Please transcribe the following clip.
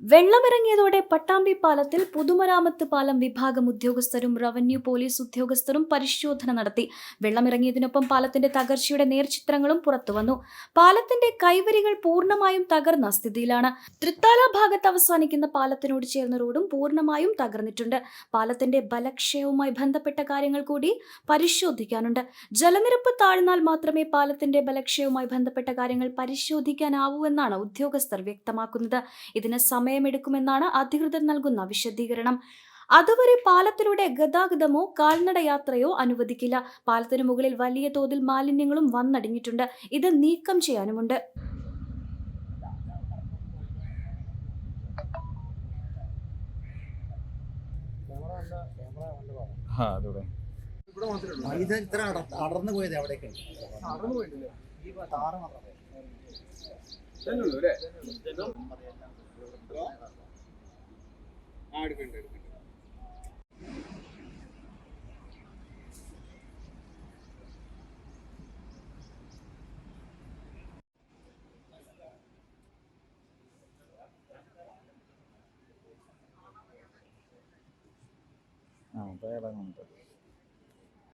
വെള്ളമിറങ്ങിയതോടെ പട്ടാമ്പി പാലത്തിൽ പൊതുമരാമത്ത് പാലം വിഭാഗം ഉദ്യോഗസ്ഥരും റവന്യൂ പോലീസ് ഉദ്യോഗസ്ഥരും പരിശോധന നടത്തി. വെള്ളമിറങ്ങിയതിനൊപ്പം പാലത്തിന്റെ തകർച്ചയുടെ നേർചിത്രങ്ങളും പുറത്തുവന്നു പാലത്തിന്റെ കൈവരികൾ പൂർണമായും തകർന്ന സ്ഥിതിയിലാണ്. തൃത്താല ഭാഗത്ത് അവസാനിക്കുന്ന പാലത്തിനോട് ചേർന്ന റോഡും പൂർണമായും തകർന്നിട്ടുണ്ട്. പാലത്തിന്റെ ബലക്ഷയവുമായി ബന്ധപ്പെട്ട കാര്യങ്ങൾ കൂടി പരിശോധിക്കാനുണ്ട്. ജലനിരപ്പ് താഴ്ന്നാൽ മാത്രമേ പാലത്തിന്റെ ബലക്ഷയവുമായി ബന്ധപ്പെട്ട കാര്യങ്ങൾ പരിശോധിക്കാനാവൂ എന്നാണ് ഉദ്യോഗസ്ഥർ വ്യക്തമാക്കുന്നത്. ഇതിന് സമയമെടുക്കുമെന്നാണ് അധികൃതർ നൽകുന്ന വിശദീകരണം. അതുവരെ പാലത്തിലൂടെ ഗതാഗതമോ കാൽനട യാത്രയോ അനുവദിക്കില്ല. പാലത്തിനു മുകളിൽ വലിയ തോതിൽ മാലിന്യങ്ങളും വന്നടിഞ്ഞിട്ടുണ്ട്. ഇത് നീക്കം ചെയ്യാനുമുണ്ട്. ഇത് ഇത്ര അട- അടർന്നു പോയത് അവിടേക്ക് ഈ താറ് ആ അപ്പോൾ ഇടങ്ങുന്നുണ്ട്